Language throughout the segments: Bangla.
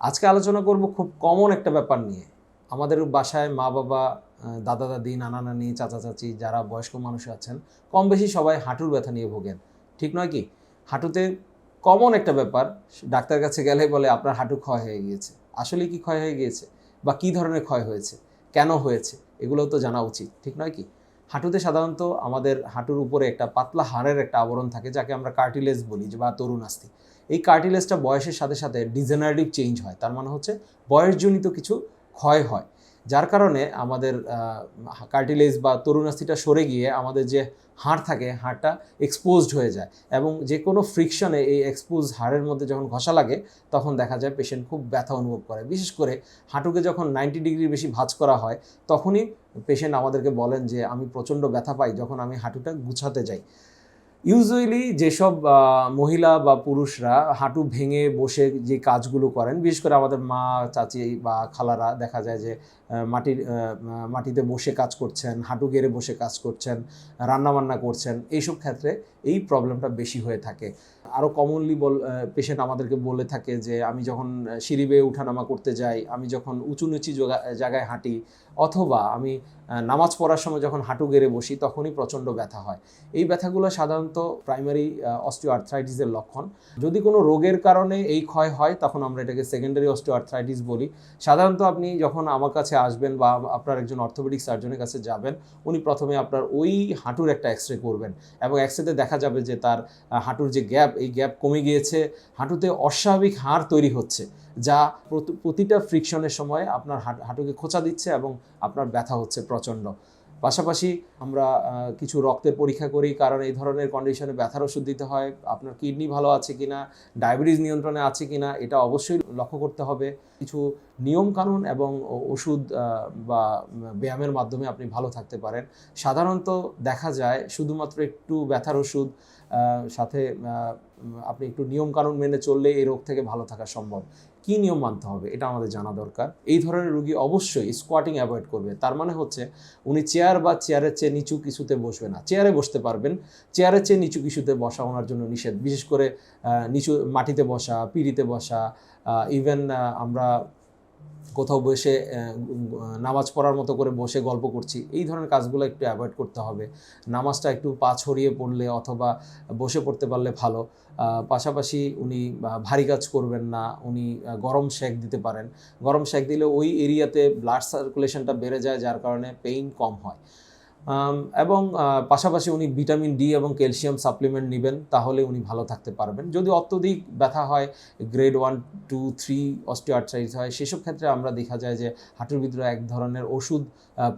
আজকে আলোচনা করব খুব কমন একটা ব্যাপার নিয়ে। আমাদের বাসায় মা বাবা দাদা দাদি, নানা নানি, চাচা চাচি যারা বয়স্ক মানুষ আছেন, কম বেশি সবাই হাঁটুর ব্যথা নিয়ে ভোগেন। ঠিক নয় কি? হাঁটুতে কমন একটা ব্যাপার, ডাক্তার কাছে গেলে বলে, আপনার হাঁটু ক্ষয় হয়ে গিয়েছে। আসলে কি ক্ষয় হয়ে গিয়েছে বা কি ধরনের ক্ষয় হয়েছে? কেন হয়েছে? এগুলো তো জানা উচিত, ঠিক নয় কি? হাঁটুতে সাধারণত আমাদের হাঁটুর উপরে একটা পাতলা হাড়ের একটা আবরণ থাকে, যাকে আমরা কার্টিলেজ বলি বা তরুণাস্থি এই কার্টিলেজটা বয়সের সাথে সাথে ডিজেনারেটিভ চেঞ্জ হয়। তার মানে হচ্ছে বয়সজনিত কিছু ক্ষয় হয়। যার কারণে আমাদের কার্টিলেজ বা তরুণাস্থিটা সরে গিয়ে আমাদের যে হাড় থাকে, হাড়টা এক্সপোজড হয়ে যায় এবং যে কোনো ফ্রিকশনে এই এক্সপোজ হাড়ের মধ্যে যখন ঘষা লাগে, তখন দেখা যায় পেশেন্ট খুব ব্যথা অনুভব করে। বিশেষ করে হাঁটুকে যখন নাইনটি ডিগ্রি বেশি ভাঁজ করা হয়, তখনই পেশেন্ট আমাদেরকে বলেন যে, আমি প্রচণ্ড ব্যথা পাই যখন আমি হাঁটুটা গুছাতে যাই। ইউজুয়ালি যেসব মহিলা বা পুরুষরা হাঁটু ভেঙে বসে যে কাজগুলো করেন, বিশেষ করে আমাদের মা, চাচি বা খালারা দেখা যায় যে মাটির মাটিতে বসে কাজ করছেন, হাঁটু গেড়ে বসে কাজ করছেন, রান্নাবান্না করছেন, এইসব ক্ষেত্রে এই প্রবলেমটা বেশি হয়ে থাকে। আরও কমনলি বল পেশেন্ট আমাদেরকে বলে থাকে যে, আমি যখন সিঁড়ি বেয়ে উঠানামা করতে যাই, আমি যখন উঁচু নিচু জায়গায় হাঁটি, অথবা আমি নামাজ পড়ার সময় যখন হাঁটু গেড়ে বসি, তখনই প্রচণ্ড ব্যথা হয়। এই ব্যথাগুলো সাধারণত প্রাইমারি অস্টিও আর্থ্রাইটিসের লক্ষণ। যদি কোনো রোগের কারণে এই ক্ষয় হয়, তখন আমরা এটাকে সেকেন্ডারি অস্টিও আর্থ্রাইটিস বলি। সাধারণত আপনি যখন আমার কাছে আসবেন বা আপনার একজন অর্থোপেডিক সার্জনের কাছে যাবেন, উনি প্রথমে আপনার ওই হাঁটুর একটা এক্স রে করবেন এবং এক্সরেতে দেখা যাবে যে তার হাঁটুর যে গ্যাপ এই গ্যাপ কমে গিয়েছে। হাঁটুতে অস্বাভাবিক হাড় তৈরি হচ্ছে, যা প্রতিটা ফ্রিকশনের সময় আপনার হাঁটু- হাঁটুকে খোঁচা দিচ্ছে এবং আপনার ব্যথা হচ্ছে প্রচণ্ড। পাশাপাশি আমরা কিছু রক্তের পরীক্ষা করি, কারণ এই ধরনের কন্ডিশনে ব্যথার ওষুধ দিতে হয়। আপনার কিডনি ভালো আছে কিনা ডায়াবেটিস নিয়ন্ত্রণে আছে কিনা, এটা অবশ্যই লক্ষ্য করতে হবে। কিছু নিয়মকানুন এবং ওষুধ বা ব্যায়ামের মাধ্যমে আপনি ভালো থাকতে পারেন। সাধারণত দেখা যায় শুধুমাত্র একটু ব্যথার ওষুধ সাথে আপনি একটু নিয়মকানুন মেনে চললে এই রোগ থেকে ভালো থাকা সম্ভব। কি নিয়ম মানতে হবে এটা আমাদের জানা দরকার। এই ধরনের রুগী অবশ্যই স্কোয়াটিং অ্যাভয়েড করবে। তার মানে হচ্ছে উনি চেয়ার বা চেয়ারের চেয়ে নিচু কিছুতে বসবে না। চেয়ারে বসতে পারবেন। চেয়ারের চেয়ে নিচু কিছুতে বসা ওনার জন্য নিষেধ। বিশেষ করে নিচু মাটিতে বসা, পিড়িতে বসা ইভেন আমরা কোথাও বসে নামাজ পড়ার মতো করে বসে গল্প করছি, এই ধরনের কাজগুলো একটু অ্যাভয়েড করতে হবে। নামাজটা একটু পা ছড়িয়ে পড়লে অথবা বসে পড়তে পারলে ভালো। পাশাপাশি উনি ভারী কাজ করবেন না, উনি গরম শেক দিতে পারেন। গরম শেক দিলে ওই এরিয়াতে ব্লাড সার্কুলেশনটা বেড়ে যায়, যার কারণে পেইন কম হয়। এবং পাশাপাশি উনি ভিটামিন ডি এবং ক্যালসিয়াম সাপ্লিমেন্ট নেবেন, তাহলে উনি ভালো থাকতে পারবেন। যদি অত্যধিক ব্যথা হয়, grade one, two, three osteoarthritis হয়, সেসব ক্ষেত্রে আমরা দেখা যায় যে হাঁটুর ভিতরে এক ধরনের ওষুধ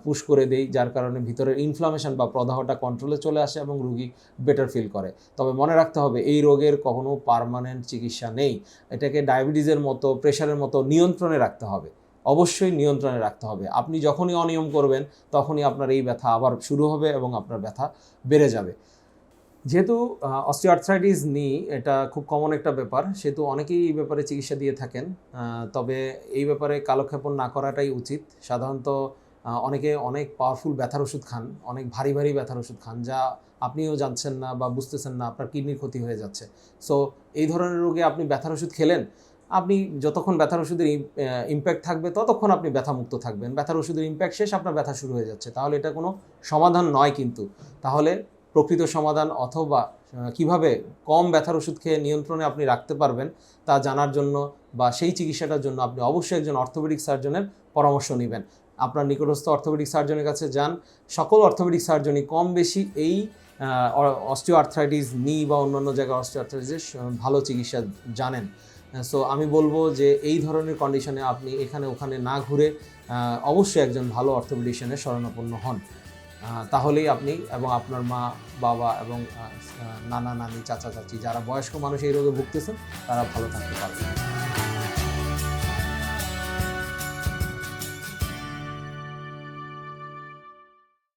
পুশ করে দেই, যার কারণে ভিতরের ইনফ্লামেশন বা প্রদাহটা কন্ট্রোলে চলে আসে এবং রুগী বেটার ফিল করে। তবে মনে রাখতে হবে, এই রোগের কখনো পার্মানেন্ট চিকিৎসা নেই। এটাকে ডায়াবেটিসের মতো প্রেশারের মতো নিয়ন্ত্রণে রাখতে হবে। অবশ্যই নিয়ন্ত্রণে রাখতে হবে। আপনি যখনই অনিয়ম করবেন, তখনই আপনার এই ব্যথা আবার শুরু হবে এবং আপনার ব্যথা বেড়ে যাবে। যেহেতু অস্টিওআর্থ্রাইটিস নি এটা খুব কমন একটা ব্যাপার। সেহেতু অনেকেই এই ব্যাপারে চিকিৎসা দিয়ে থাকেন। তবে এই ব্যাপারে কালক্ষেপণ না করাটাই উচিত। সাধারণত অনেকে অনেক পাওয়ারফুল ব্যথার ওষুধ খান, অনেক ভারী ভারী ব্যথার ওষুধ খান, যা আপনিও জানছেন না বা বুঝতেছেন না, আপনার কিডনির ক্ষতি হয়ে যাচ্ছে। সো এই ধরনের রোগে আপনি ব্যথার ওষুধ খেলেন আপনি যতক্ষণ ব্যথার ওষুধের ইম্প্যাক্ট থাকবে, ততক্ষণ আপনি ব্যথামুক্ত থাকবেন। ব্যথার ওষুধের ইম্প্যাক্ট শেষ, আপনার ব্যথা শুরু হয়ে যাচ্ছে। তাহলে এটা কোনো সমাধান নয় কিন্তু। তাহলে প্রকৃত সমাধান অথবা কীভাবে কম ব্যথার ওষুধ খেয়ে নিয়ন্ত্রণে আপনি রাখতে পারবেন, তা জানার জন্য বা সেই চিকিৎসাটার জন্য আপনি অবশ্যই একজন অর্থোপেডিক সার্জনের পরামর্শ নেবেন। আপনার নিকটস্থ অর্থোপেডিক সার্জনের কাছে যান। সকল অর্থোপেডিক সার্জনই কম বেশি এই অস্টিও আর্থ্রাইটিস নি বা অন্যান্য জায়গায় অস্টিও আর্থ্রাইটিসের ভালো চিকিৎসা জানেন। সো আমি বলব যে এই ধরনের কন্ডিশনে আপনি এখানে ওখানে না ঘুরে অবশ্যই একজন ভালো অর্থোপেডিশিয়ানের শরণাপন্ন হন। তাহলেই আপনি এবং আপনার মা, বাবা এবং নানা নানি, চাচা, চাচি যারা বয়স্ক মানুষ এই রোগে ভুগতেছেন, তারা ভালো থাকতে পারবেন।